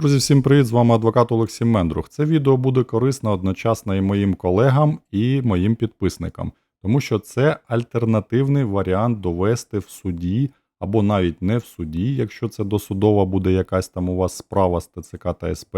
Друзі, всім привіт! З вами адвокат Олексій Мендрух. Це відео буде корисно одночасно і моїм колегам, і моїм підписникам, тому що це альтернативний варіант довести в суді, або навіть не в суді, якщо це досудова буде якась там у вас справа з ТЦК та СП,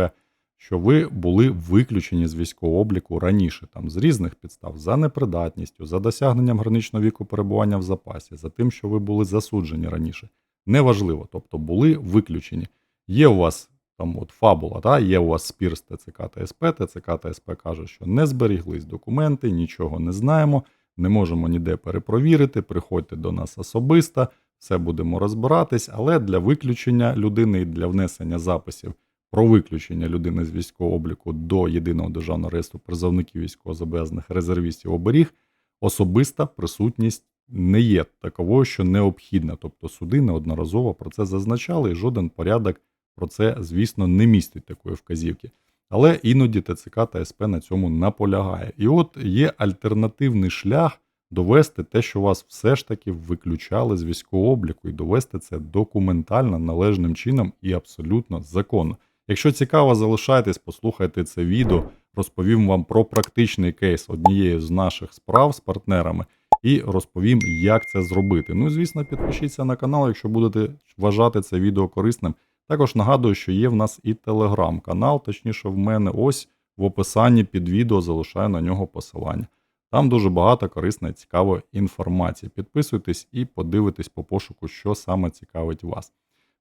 що ви були виключені з військового обліку раніше, там з різних підстав, за непридатністю, за досягненням граничного віку перебування в запасі, за тим, що ви були засуджені раніше. Неважливо, тобто були виключені. Є у вас там от фабула, та, є у вас спір з ТЦК та СП, ТЦК та СП каже, що не зберіглись документи, нічого не знаємо, не можемо ніде перепровірити, приходьте до нас особисто, все будемо розбиратись, але для виключення людини і для внесення записів про виключення людини з військового обліку до єдиного державного реєстру призовників військовозобов'язаних резервістів оберіг особиста присутність не є таковою, що необхідна. Тобто суди неодноразово про це зазначали, і жоден порядок про це, звісно, не містить такої вказівки. Але іноді ТЦК та СП на цьому наполягає. І от є альтернативний шлях довести те, що вас все ж таки виключали з військового обліку, і довести це документально, належним чином і абсолютно законно. Якщо цікаво, залишайтесь, послухайте це відео, розповім вам про практичний кейс однієї з наших справ з партнерами і розповім, як це зробити. Ну і звісно, підпишіться на канал, якщо будете вважати це відео корисним. Також нагадую, що є в нас і телеграм-канал, точніше, в мене ось в описанні під відео залишаю на нього посилання. Там дуже багато корисної цікавої інформації. Підписуйтесь і подивитесь по пошуку, що саме цікавить вас.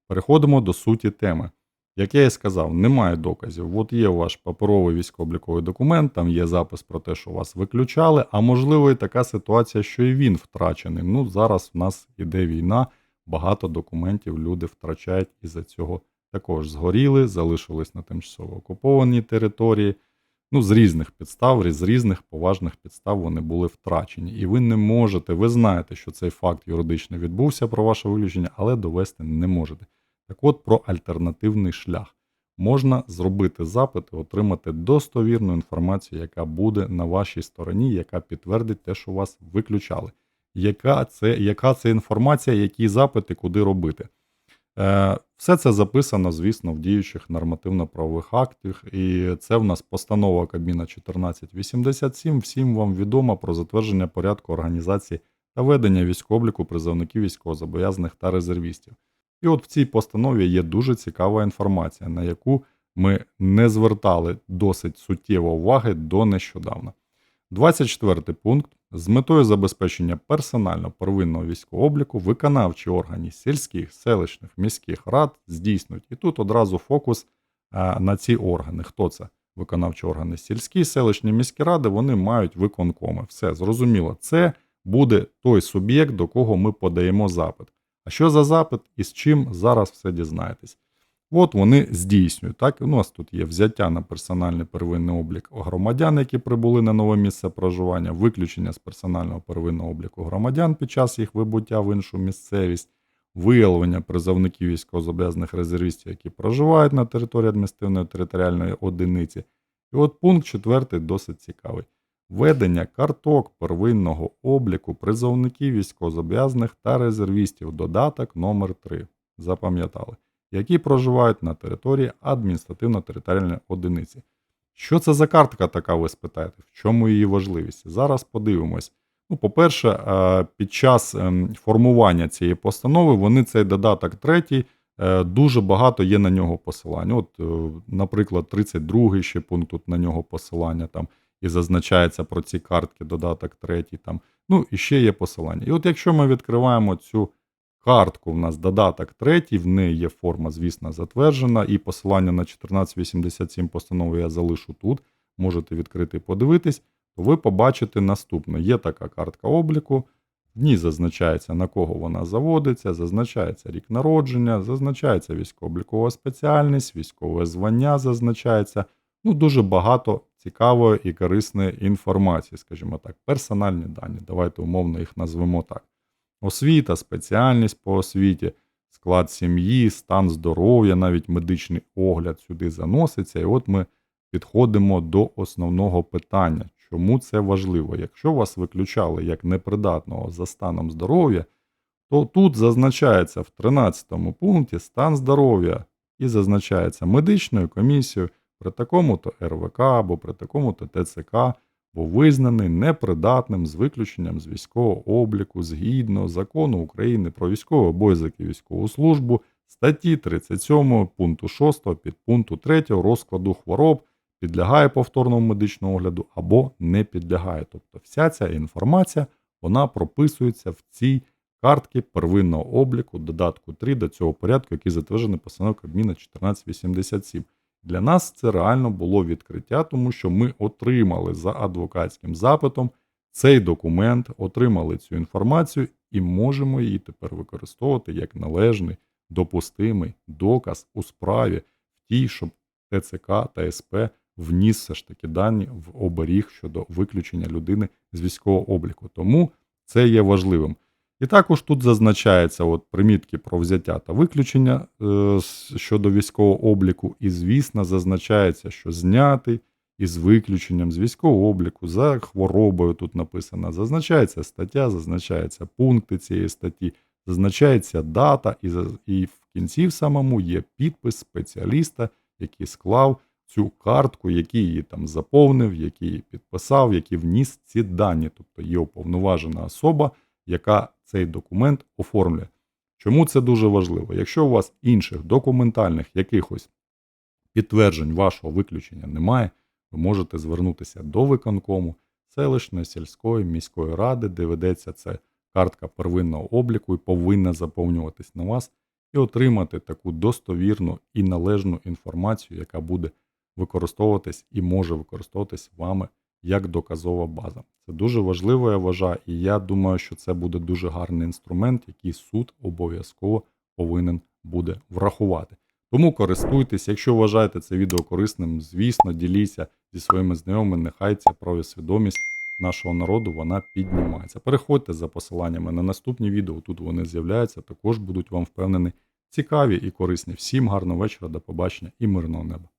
Переходимо до суті теми. Як я і сказав, немає доказів. От є ваш паперовий військово-обліковий документ, там є запис про те, що вас виключали, а можливо і така ситуація, що і він втрачений. Ну, зараз в нас іде війна, багато документів люди втрачають із-за цього також згоріли, залишились на тимчасово окупованій території. Ну, з різних підстав, з різних поважних підстав вони були втрачені. І ви не можете, ви знаєте, що цей факт юридично відбувся про ваше виключення, але довести не можете. Так от про альтернативний шлях. Можна зробити запит і отримати достовірну інформацію, яка буде на вашій стороні, яка підтвердить те, що вас виключали. Яка це яка це інформація, які запити, куди робити? Е, Все це записано, звісно, в діючих нормативно-правових актах, і це в нас постанова Кабміна 1487. Всім вам відомо про затвердження порядку організації та ведення військовобліку призовників військовозобов'язаних та резервістів. І от в цій постанові є дуже цікава інформація, на яку ми не звертали досить суттєво уваги до нещодавна. 24 пункт. З метою забезпечення персонально первинного військового обліку виконавчі органи сільських, селищних, міських рад здійснюють. І тут одразу фокус на ці органи. Хто це? Виконавчі органи сільські, селищні міські ради, вони мають виконкоми. Все зрозуміло. Це буде той суб'єкт, до кого ми подаємо запит. А що за запит і з чим зараз все дізнаєтесь? От вони здійснюють. Так, у нас тут є взяття на персональний первинний облік громадян, які прибули на нове місце проживання, виключення з персонального первинного обліку громадян під час їх вибуття в іншу місцевість, виявлення призовників військовозобов'язаних резервістів, які проживають на території адміністративної територіальної одиниці. І от пункт четвертий досить цікавий. Ведення карток первинного обліку призовників військовозобов'язаних та резервістів. Додаток номер 3 Запам'ятали які проживають на території адміністративно-територіальної одиниці. Що це за картка така, ви спитаєте? В чому її важливість? Зараз подивимось. Ну, По-перше, е, під час ем, формування цієї постанови вони цей додаток третій, е, дуже багато є на нього посилань. От, е, наприклад, 32-й ще пункт тут на нього посилання там і зазначається про ці картки, додаток третій. там. Ну, і ще є посилання. І от якщо ми відкриваємо цю Картку в нас додаток третій, в неї є форма, звісно, затверджена, і посилання на 1487 постанови я залишу тут. Можете відкрити і подивитись, то ви побачите наступне: є така картка обліку, в ній зазначається, на кого вона заводиться, зазначається рік народження, зазначається військово-облікова спеціальність, військове звання зазначається. Ну, дуже багато цікавої і корисної інформації, скажімо так, персональні дані. Давайте умовно їх назвемо так освіта, спеціальність по освіті, склад сім'ї, стан здоров'я, навіть медичний огляд сюди заноситься. І от ми підходимо до основного питання. Чому це важливо? Якщо вас виключали як непридатного за станом здоров'я, то тут зазначається в 13 пункті стан здоров'я і зазначається медичною комісією при такому-то РВК або при такому-то ТЦК був визнаний непридатним з виключенням з військового обліку згідно закону України про військовий обов'язок і військову службу статті 37 пункту 6 підпункту 3 розкладу хвороб підлягає повторному медичному огляду або не підлягає. Тобто вся ця інформація вона прописується в цій картці первинного обліку додатку 3 до цього порядку, який затверджений постановою Кабміна 1487. Для нас це реально було відкриття, тому що ми отримали за адвокатським запитом цей документ, отримали цю інформацію і можемо її тепер використовувати як належний, допустимий доказ у справі в тій, щоб ТЦК та СП вніс все ж таки дані в оберіг щодо виключення людини з військового обліку. Тому це є важливим. І також тут зазначається от примітки про взяття та виключення е, щодо військового обліку, і, звісно, зазначається, що знятий із виключенням з військового обліку за хворобою тут написано. Зазначається стаття, зазначаються пункти цієї статті, зазначається дата, і, і в кінці в самому є підпис спеціаліста, який склав цю картку, який її там заповнив, який її підписав, який вніс ці дані. Тобто є уповноважена особа, яка цей документ оформлює. Чому це дуже важливо? Якщо у вас інших документальних якихось підтверджень вашого виключення немає, ви можете звернутися до виконкому селищної, сільської, міської ради, де ведеться це картка первинного обліку і повинна заповнюватись на вас, і отримати таку достовірну і належну інформацію, яка буде використовуватись і може використовуватись вами як доказова база. Це дуже важливо, я вважаю, і я думаю, що це буде дуже гарний інструмент, який суд обов'язково повинен буде врахувати. Тому користуйтесь, якщо вважаєте це відео корисним, звісно, діліться зі своїми знайомими, нехай ця правосвідомість нашого народу вона піднімається. Переходьте за посиланнями на наступні відео, тут вони з'являються, також будуть вам впевнений цікаві і корисні. Всім гарного вечора, до побачення і мирного неба.